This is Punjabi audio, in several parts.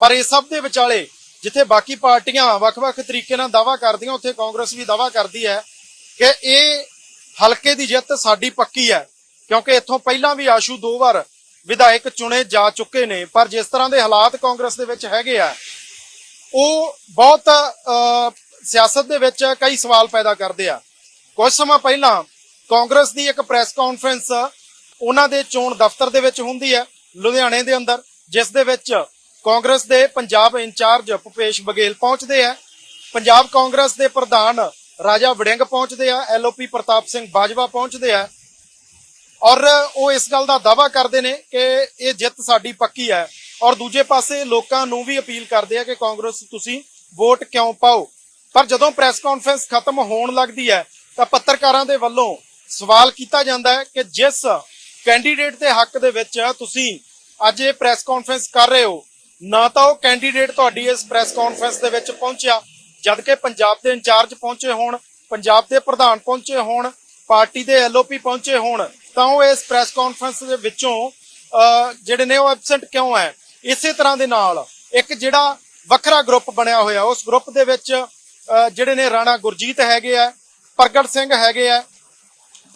ਪਰ ਇਹ ਸਭ ਦੇ ਵਿਚਾਲੇ ਜਿੱਥੇ ਬਾਕੀ ਪਾਰਟੀਆਂ ਵੱਖ-ਵੱਖ ਤਰੀਕੇ ਨਾਲ ਦਾਵਾ ਕਰਦੀਆਂ, ਉੱਥੇ ਕਾਂਗਰਸ ਵੀ ਦਾਵਾ ਕਰਦੀ ਹੈ ਕਿ ਇਹ ਹਲਕੇ ਦੀ ਜਿੱਤ ਸਾਡੀ ਪੱਕੀ ਹੈ, ਕਿਉਂਕਿ ਇੱਥੋਂ ਪਹਿਲਾਂ ਵੀ ਆਸ਼ੂ ਦੋ ਵਾਰ ਵਿਧਾਇਕ ਚੁਣੇ ਜਾ ਚੁੱਕੇ ਨੇ, ਪਰ ਜਿਸ ਤਰ੍ਹਾਂ ਦੇ ਹਾਲਾਤ ਕਾਂਗਰਸ ਦੇ ਵਿੱਚ ਹੈਗੇ ਆ, ਉਹ ਬਹੁਤ ਸਿਆਸਤ ਦੇ ਵਿੱਚ ਕਈ ਸਵਾਲ ਪੈਦਾ ਕਰਦੇ ਆ। ਕੁਝ ਸਮਾਂ ਪਹਿਲਾਂ ਕਾਂਗਰਸ ਦੀ ਇੱਕ ਪ੍ਰੈਸ ਕਾਨਫਰੰਸ ਉਹਨਾਂ ਦੇ ਚੋਣ ਦਫ਼ਤਰ ਦੇ ਵਿੱਚ ਹੁੰਦੀ ਹੈ, ਲੁਧਿਆਣੇ ਦੇ ਅੰਦਰ, ਜਿਸ ਦੇ ਵਿੱਚ ਕਾਂਗਰਸ ਦੇ ਪੰਜਾਬ ਇੰਚਾਰਜ ਭੁਪੇਸ਼ ਬਘੇਲ ਪਹੁੰਚਦੇ ਆ। ਪੰਜਾਬ ਕਾਂਗਰਸ ਦੇ ਪ੍ਰਧਾਨ ਰਾਜਾ ਵੜਿੰਗ ਪਹੁੰਚਦੇ ਆ। ਐਲਓਪੀ ਪ੍ਰਤਾਪ ਸਿੰਘ ਬਾਜਵਾ ਪਹੁੰਚਦੇ ਆ। ਔਰ ਉਹ ਇਸ ਗੱਲ ਦਾ ਦਾਵਾ ਕਰਦੇ ਨੇ ਕਿ ਇਹ ਜਿੱਤ ਸਾਡੀ ਪੱਕੀ ਹੈ। ਔਰ ਦੂਜੇ ਪਾਸੇ ਲੋਕਾਂ ਨੂੰ ਵੀ ਅਪੀਲ ਕਰਦੇ ਆ ਕਿ ਕਾਂਗਰਸ ਤੁਸੀਂ ਵੋਟ ਕਿਉਂ ਪਾਓ? ਪਰ ਜਦੋਂ ਪ੍ਰੈਸ ਕਾਨਫਰੰਸ ਖਤਮ ਹੋਣ ਲੱਗਦੀ ਹੈ, ਤਾਂ ਪੱਤਰਕਾਰਾਂ ਦੇ ਵੱਲੋਂ ਸਵਾਲ ਕੀਤਾ ਜਾਂਦਾ ਹੈ ਕਿ ਜਿਸ ਕੈਂਡੀਡੇਟ ਦੇ ਹੱਕ ਦੇ ਵਿੱਚ ਤੁਸੀਂ ਅੱਜ ਇਹ ਪ੍ਰੈਸ ਕਾਨਫਰੰਸ ਕਰ ਰਹੇ ਹੋ ਨਾ ਤਾਂ ਉਹ ਕੈਂਡੀਡੇਟ ਤੁਹਾਡੀ ਇਸ ਪ੍ਰੈਸ ਕਾਨਫਰੰਸ ਦੇ ਵਿੱਚ ਪਹੁੰਚਿਆ, ਜਦ ਕਿ ਪੰਜਾਬ ਦੇ ਇੰਚਾਰਜ ਪਹੁੰਚੇ ਹੋਣ, ਪੰਜਾਬ ਦੇ ਪ੍ਰਧਾਨ ਪਹੁੰਚੇ ਹੋਣ, ਪਾਰਟੀ ਦੇ ਐਲਓਪੀ ਪਹੁੰਚੇ ਹੋਣ, ਤਾਂ ਉਹ ਇਸ ਪ੍ਰੈਸ ਕਾਨਫਰੰਸ ਦੇ ਵਿੱਚੋਂ ਜਿਹੜੇ ਨੇ ਉਹ ਐਬਸੈਂਟ ਕਿਉਂ ਹੈ? ਇਸੇ ਤਰ੍ਹਾਂ ਦੇ ਨਾਲ, ਇੱਕ ਜਿਹੜਾ ਵੱਖਰਾ ਗਰੁੱਪ ਬਣਿਆ ਹੋਇਆ, ਉਸ ਗਰੁੱਪ ਦੇ ਵਿੱਚ ਜਿਹੜੇ ਨੇ ਰਾਣਾ ਗੁਰਜੀਤ ਹੈਗੇ ਆ, ਪ੍ਰਗਟ ਸਿੰਘ ਹੈਗੇ ਆ,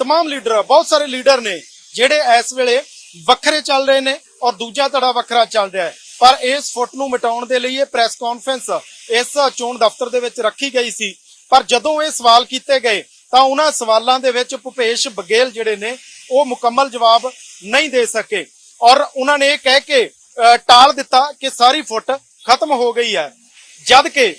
ਤਮਾਮ ਲੀਡਰ ਬਹੁਤ ਸਾਰੇ ਲੀਡਰ ਨੇ, ਜਿਹੜੇ ਇਸ ਵੇਲੇ ਵੱਖਰੇ ਚੱਲ ਰਹੇ ਨੇ ਔਰ ਦੂਜਾ ਧੜਾ ਵੱਖਰਾ ਚੱਲ ਰਿਹਾ ਹੈ। ਪਰ ਇਸ ਫੁੱਟ ਨੂੰ ਮਿਟਾਉਣ ਦੇ ਲਈ ਇਹ ਪ੍ਰੈਸ ਕਾਨਫਰੰਸ ਇਸ ਚੋਣ ਦਫ਼ਤਰ ਦੇ ਵਿੱਚ ਰੱਖੀ ਗਈ ਸੀ। ਪਰ ਜਦੋਂ ਇਹ ਸਵਾਲ ਕੀਤੇ ਗਏ, ਤਾਂ ਉਹਨਾਂ ਸਵਾਲਾਂ ਦੇ ਵਿੱਚ ਭੁਪੇਸ਼ ਬਗੇਲ ਜਿਹੜੇ ਨੇ, ਉਹ ਮੁਕੰਮਲ ਜਵਾਬ ਨਹੀਂ ਦੇ ਸਕੇ। ਔਰ ਉਹਨਾਂ ਨੇ ਇਹ ਕਹਿ ਕੇ ਟਾਲ ਦਿੱਤਾ ਕਿ ਸਾਰੀ ਫੁੱਟ ਖਤਮ ਹੋ ਗਈ ਹੈ। ਜਦ ਕਿ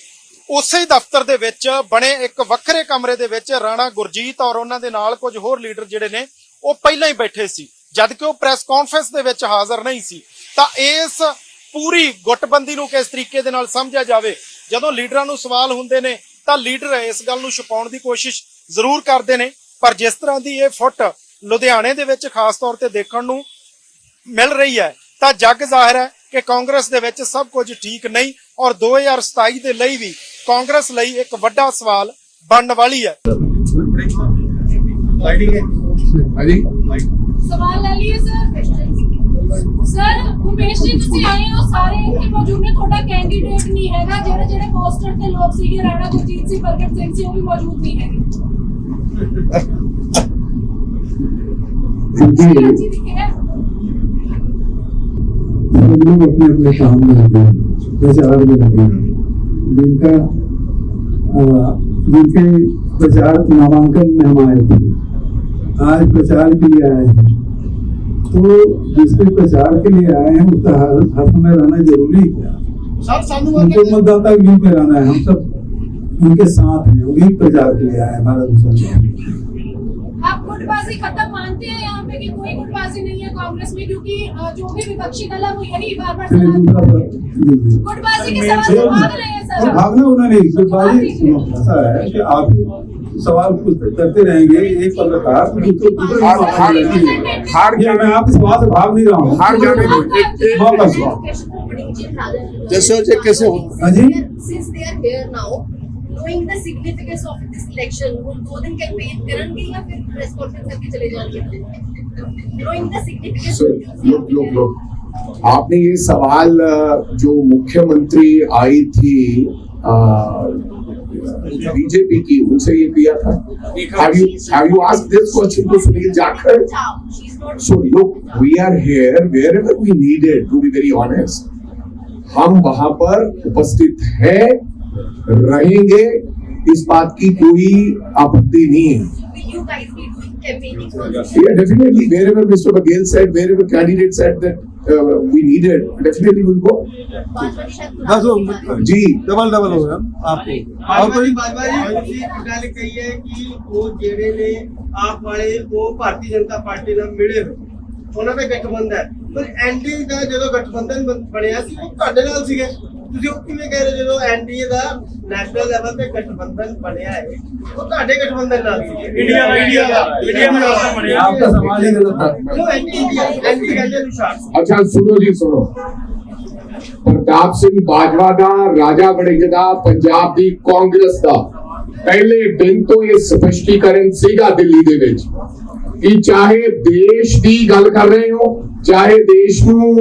ਉਸੇ ਦਫ਼ਤਰ ਦੇ ਵਿੱਚ ਬਣੇ ਇੱਕ ਵੱਖਰੇ ਕਮਰੇ ਦੇ ਵਿੱਚ ਰਾਣਾ ਗੁਰਜੀਤ ਔਰ ਉਹਨਾਂ ਦੇ ਨਾਲ ਕੁਝ ਹੋਰ ਲੀਡਰ ਜਿਹੜੇ ਨੇ, ਉਹ ਪਹਿਲਾਂ ਹੀ ਬੈਠੇ ਸੀ। ਜਦ ਕਿ ਉਹ ਪ੍ਰੈਸ ਕਾਨਫਰੰਸ ਦੇ ਵਿੱਚ ਹਾਜ਼ਰ ਨਹੀਂ ਸੀ, ਤਾਂ ਇਸ ਪੂਰੀ ਗੁੱਟਬੰਦੀ ਨੂੰ ਕਿਸ ਤਰੀਕੇ ਦੇ ਨਾਲ ਸਮਝਿਆ ਜਾਵੇ? ਜਦੋਂ ਲੀਡਰਾਂ ਨੂੰ ਸਵਾਲ ਹੁੰਦੇ ਨੇ ਤਾਂ ਲੀਡਰ ਇਸ ਗੱਲ ਨੂੰ ਛੁਪਾਉਣ ਦੀ ਕੋਸ਼ਿਸ਼ ਜ਼ਰੂਰ ਕਰਦੇ ਨੇ। ਪਰ ਜਿਸ ਤਰ੍ਹਾਂ ਦੀ ਇਹ ਫੁੱਟ ਲੁਧਿਆਣੇ ਦੇ ਵਿੱਚ ਖਾਸ ਤੌਰ ਤੇ ਦੇਖਣ ਨੂੰ ਮਿਲ ਰਹੀ ਹੈ ਤਾਂ ਜੱਗ ਜ਼ਾਹਿਰ ਹੈ ਕਿ ਕਾਂਗਰਸ ਦੇ ਵਿੱਚ ਸਭ ਕੁਝ ਠੀਕ ਨਹੀਂ ਔਰ 2027 ਦੇ ਲਈ ਵੀ ਕਾਂਗਰਸ ਲਈ ਇੱਕ ਵੱਡਾ ਸਵਾਲ ਬਣਨ ਵਾਲੀ ਹੈ। ਸਵਾਲ ਲੈ ਲਈਏ ਸਰ ਸਰ ਉਮੇਸ਼ ਜੀ ਤੁਸੀਂ ਆਏ ਹੋ ਸਾਰੇ ਇੱਥੇ ਮੌਜੂਦ ਨੇ ਤੁਹਾਡਾ ਕੈਂਡੀਡੇਟ ਨਹੀਂ ਹੈਗਾ ਜਿਹੜੇ ਜਿਹੜੇ ਪੋਸਟਰ ਤੇ ਲੋਕ ਸੀਗੇ ਰਾਣਾ ਗੁਰਜੀਤ ਸਿੰਘ ਪ੍ਰਗਟ ਸਿੰਘ ਸੀ ਉਹ ਵੀ ਮੌਜੂਦ ਨਹੀਂ ਹੈਗੇ जी ਜੀ ਦੀ ਕਿਹਾ सब लोग अपने अपने काम में लगे हैं प्रचार में लगे हैं जिनका अ, जिनके प्रचार नामांकन में हम आए थे आज प्रचार के लिए आए हैं तो जिसके प्रचार के लिए आए हैं उसका हर हर समय रहना ज़रूरी है उनको मतदाता पे रहना है हम सब उनके साथ हैं वही प्रचार के लिए आए हमारा दूसरा आप गुटबाजी खत्म मानते हैं यहाँ पे कि कोई गुटबाजी नहीं है कांग्रेस में क्योंकि जो भी विपक्षी दल है वो यही बार बार गुटबाजी के सवाल से तो भाग रहे हैं सर। भागना होना नहीं गुटबाजी ऐसा है कि आप सवाल करते रहेंगे एक पत्रकार हार- मैं आपके सवाल से भाग नहीं रहा हूँ। हार जाने दो। एक- एक- मौका सवाल। जैसे हो कैसे हो? हाँ जी। Since they are here now, knowing the significance of this election, वो दो दिन कैंपेन करेंगे या फिर प्रेस कॉन्फ्रेंस करके चले जाएँगे? Knowing the significance लोग लोग लोग आपने ये सवाल जो मुख्यमंत्री आई थी बीजेपी की उनसे ये किया था। Have you have you ask this question to Sunil Jakhar so look we are here wherever we needed to be very honest हम वहाँ पर उपस्थित है रहेंगे इस बात की कोई आपत्ति नहीं। है definitely wherever mister Baghel set wherever candidate set that uh, we needed, definitely we'll go. पांच वाली शायद बस वो गुलाबी जी डबल डबल हो गया आपको और ਬਾਜਵਾ कोई ਜੀ ਬਾਜਵਾ ਜੀ ਤੁਸੀਂ ਇੱਕ ਗੱਲ ਕਹੀ ਹੈ ਕਿ ਉਹ ਜਿਹੜੇ ਨੇ ਆਪ ਵਾਲੇ ਉਹ ਭਾਰਤੀ ਜਨਤਾ ਪਾਰਟੀ ਨਾਲ ਮਿਲੇ ਹੋਏ ਉਹਨਾਂ ਦਾ ਗਠਬੰਧਨ ਹੈ ਪਰ ਐਨਡੀਏ ਦਾ ਜਦੋਂ ਗਠਬੰਧਨ ਬਣ- ਬਣਿਆ ਸੀ ਉਹ ਤੁਹਾਡੇ ਨਾਲ ਸੀਗੇ ਤੁਸੀਂ ਉਹ ਕਿਵੇਂ ਕਹਿ ਰਹੇ ਹੋ ਜਦੋਂ ਐਨਡੀਏ ਦਾ ਅੱਛਾ ਸੁਣੋ ਜੀ ਸੁਣੋ। ਪ੍ਰਤਾਪ ਸਿੰਘ ਬਾਜਵਾ ਦਾ ਰਾਜਾ ਵੜਿੰਗ ਦਾ ਪੰਜਾਬ ਦੀ ਕਾਂਗਰਸ ਦਾ। ਪਹਿਲੇ ਦਿਨ ਤੋਂ ਇਹ ਸਪਸ਼ਟੀਕਰਨ ਸੀਗਾ ਦਿੱਲੀ ਦੇ ਵਿੱਚ ਕਿ ਚਾਹੇ ਦੇਸ਼ ਦੀ ਗੱਲ ਕਰ ਰਹੇ ਹੋ ਚਾਹੇ ਦੇਸ਼ ਨੂੰ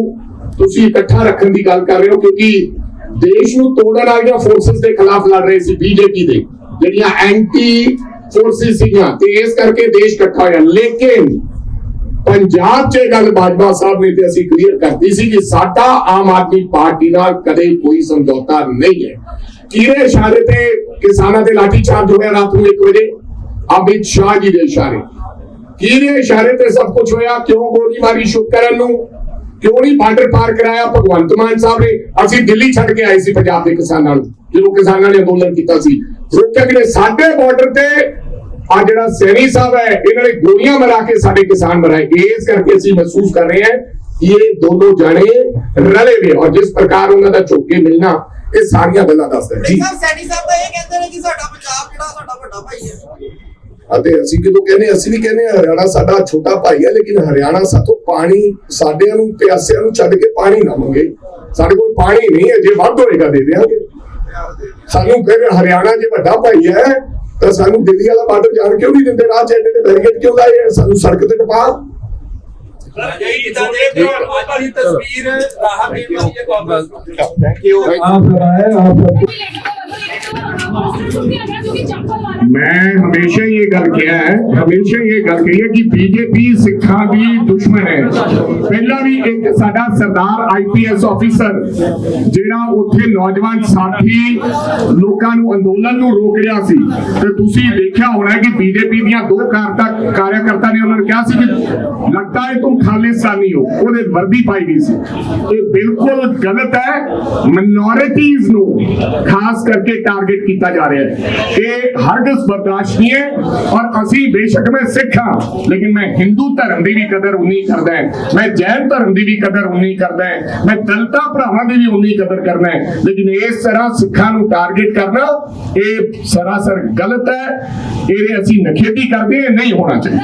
ਤੁਸੀਂ ਇਕੱਠਾ ਰੱਖਣ ਦੀ ਗੱਲ ਕਰ ਰਹੇ ਹੋ ਕਿਉਂਕਿ ਦੇਸ਼ ਨੂੰ ਤੋੜਨ ਵਾਲੀਆਂ ਫੋਰਸਸ ਦੇ ਖਿਲਾਫ ਲੜ ਰਹੇ ਸੀ ਬੀਜੇਪੀ ਦੇ, ਜਿਹੜੀਆਂ ਐਂਟੀ ਫੋਰਸਸ ਸੀਗੀਆਂ। ਤੇ ਇਸ ਕਰਕੇ ਦੇਸ਼ ਇਕੱਠਾ ਹੋਇਆ। ਲੇਕਿਨ ਪੰਜਾਬ 'ਚ ਗੱਲ ਬਾਜਵਾ ਸਾਹਿਬ ਨੇ ਤੇ ਅਸੀਂ ਕਲੀਅਰ ਕਰਤੀ ਸੀ ਕਿ ਸਾਡਾ ਆਮ ਆਦਮੀ ਪਾਰਟੀ ਨਾਲ ਕਦੇ ਕੋਈ ਸਮਝੌਤਾ ਨਹੀਂ ਹੈ। ਕਿਹਦੇ ਇਸ਼ਾਰੇ ਤੇ ਕਿਸਾਨਾਂ ਦੇ ਲਾਠੀ ਚਾਰਜ ਹੋਇਆ ਰਾਤ ਨੂੰ 1 ਵਜੇ? ਅਮਿਤ ਸ਼ਾਹ ਜੀ ਦੇ ਇਸ਼ਾਰੇ। ਕਿਹਦੇ ਇਸ਼ਾਰੇ ਤੇ ਸਭ ਕੁਝ ਹੋਇਆ? ਕਿਉਂ ਗੋਲੀ ਮਾਰੀ ਸ਼ੁਕਰਨ ਨੂੰ? ਕਿਉਂ ਨਹੀਂ ਬਾਰਡਰ ਪਾਰ ਕਰਾਇਆ? ਭਗਵੰਤ ਮਾਨ ਸਾਹਿਬ ਨੇ ਅਸੀਂ ਦਿੱਲੀ ਛੱਡ ਕੇ ਆਏ ਸੀ ਪੰਜਾਬ ਦੇ ਕਿਸਾਨਾਂ ਨੂੰ, ਜਦੋਂ ਕਿਸਾਨਾਂ ਨੇ ਅੰਦੋਲਨ ਕੀਤਾ ਸੀ। ਰੋਕਿਆ ਕਿ ਸਾਡੇ ਬਾਰਡਰ ਤੇ ਆ ਜਿਹੜਾ ਸੈਣੀ ਸਾਹਿਬ ਹੈ, ਇਹਨਾਂ ਨੇ ਗੋਲੀਆਂ ਮਰਾ ਕੇ ਸਾਡੇ ਕਿਸਾਨ ਮਰਾਏ ਇਸ ਕਰਕੇ ਅਸੀਂ ਮਹਿਸੂਸ ਕਰ ਰਹੇ ਹਾਂ ਕਿ ਇਹ ਦੋਨੋਂ ਜਾਣੇ ਰਲੇ ਹੋਏ ਔਰ ਜਿਸ ਪ੍ਰਕਾਰ ਉਹਨਾਂ ਦਾ ਚੌਕੇ ਮਿਲਣਾ, ਇਹ ਸਾਰੀਆਂ ਗੱਲਾਂ ਦੱਸਦਾ ਹੈ। ਜੀ ਸੈਣੀ ਸਾਹਿਬ ਤਾਂ ਇਹ ਕਹਿੰਦੇ ਨੇ ਕਿ ਸਾਡਾ ਪੰਜਾਬ ਜਿਹੜਾ ਅਤੇ ਅਸੀਂ ਕਿਦੋਂ ਕਹਿੰਦੇ ਅਸੀਂ ਵੀ ਕਹਿੰਦੇ ਹਰਿਆਣਾ ਸਾਡਾ ਛੋਟਾ ਭਾਈ ਹੈ ਲੇਕਿਨ ਹਰਿਆਣਾ ਸਾਥੋਂ ਪਾਣੀ ਸਾਡਿਆਂ ਨੂੰ ਪਿਆਸਿਆਂ ਨੂੰ ਛੱਡ ਕੇ ਪਾਣੀ ਨਾ ਮੰਗੇ। ਸਾਡੇ ਕੋਲ ਪਾਣੀ ਨਹੀਂ ਹੈ ਜੇ ਵੱਧ ਹੋਏਗਾ ਦੇ ਦੇਵਾਂਗੇ ਸਾਨੂੰ ਕਹਿੰਦੇ ਹਰਿਆਣਾ ਜੇ ਵੱਡਾ ਭਾਈ ਹੈ ਤਾਂ ਸਾਨੂੰ ਦਿੱਲੀ ਵਾਲਾ ਬਾਰਡਰ ਜਾਣ ਕਿਉਂ ਨਹੀਂ ਦਿੰਦੇ? ਰਾਹ ਚੈਂਡੇ ਤੇ ਬੈਰੀਕੇਡ ਕਿਉਂ ਲਾਏ ਸਾਨੂੰ ਸੜਕ ਤੇ ਟਪਾ। ਤਸਵੀਰ ਰਾਹ ਦੇ ਵਾਲੀ ਹੈ ਥੈਂਕ ਯੂ ਆਪ ਆਪ आए आप सब ਮੈਂ ਹਮੇਸ਼ਾ ਹੀ ਇਹ ਗੱਲ ਕਿਹਾ ਹੈ ਹਮੇਸ਼ਾ ਹੀ ਇਹ ਗੱਲ ਕਹੀ ਹੈ ਕਿ ਬੀਜੇਪੀ ਸਿੱਖਾਂ ਦੀ ਦੁਸ਼ਮਣ ਹੈ ਪਹਿਲਾਂ ਵੀ ਇੱਕ ਸਾਡਾ ਸਰਦਾਰ ਆਈਪੀਐਸ ਆਫੀਸਰ ਜਿਹੜਾ ਉੱਥੇ ਨੌਜਵਾਨ ਸਾਥੀ ਲੋਕਾਂ ਨੂੰ ਅੰਦੋਲਨ ਨੂੰ ਰੋਕ ਰਿਹਾ ਸੀ ਤੇ ਤੁਸੀਂ ਦੇਖਿਆ ਹੋਣਾ ਕਿ ਬੀਜੇਪੀ ਦੀਆਂ ਦੋ ਕਾਰਤਾ ਕਾਰਿਆਕਰਤਾ ਨੇ ਉਹਨਾਂ ਨੂੰ ਕਿਹਾ ਸੀ ਕਿ ਲੱਗਦਾ ਹੈ ਤੁਮ ਖਾਲਿਸਤਾਨੀ ਹੋ ਉਹਦੇ ਵਰਦੀ ਪਾਈ ਗਈ ਸੀ ਇਹ ਬਿਲਕੁਲ ਗਲਤ ਹੈ ਮਿਨੋਰਿਟੀਜ਼ ਨੂੰ ਖਾਸ ਕਰਕੇ ਟਾਰਗੇਟ ਕੀਤਾ ਜਾ ਰਿਹਾ ਹੈ। ਇਹ ਹਰਗਿਜ਼ ਬਰਦਾਸ਼ਤ ਨਹੀਂ ਹੈ ਔਰ ਅਸੀਂ ਬੇਸ਼ੱਕ ਮੈਂ ਸਿੱਖ ਹਾਂ ਲੇਕਿਨ ਮੈਂ ਹਿੰਦੂ ਧਰਮ ਦੀ ਵੀ ਕਦਰ ਉਨੀ ਕਰਦਾ ਹੈ ਮੈਂ ਜੈਨ ਧਰਮ ਦੀ ਵੀ ਕਦਰ ਉਨੀ ਕਰਦਾ ਹੈ ਮੈਂ ਦਲਤਾ ਭਰਾਵਾਂ ਦੀ ਵੀ ਉਨੀ ਕਦਰ ਕਰਦਾ ਹੈ ਲੇਕਿਨ ਇਸ ਤਰ੍ਹਾਂ ਸਿੱਖਾਂ ਨੂੰ ਟਾਰਗੇਟ ਕਰਨਾ ਇਹ ਸਰਾਸਰ ਗਲਤ ਹੈ ਇਹਦੇ ਅਸੀਂ ਨਖੇਦੀ ਕਰਦੇ ਹਾਂ, ਨਹੀਂ ਹੋਣਾ ਚਾਹੀਦਾ।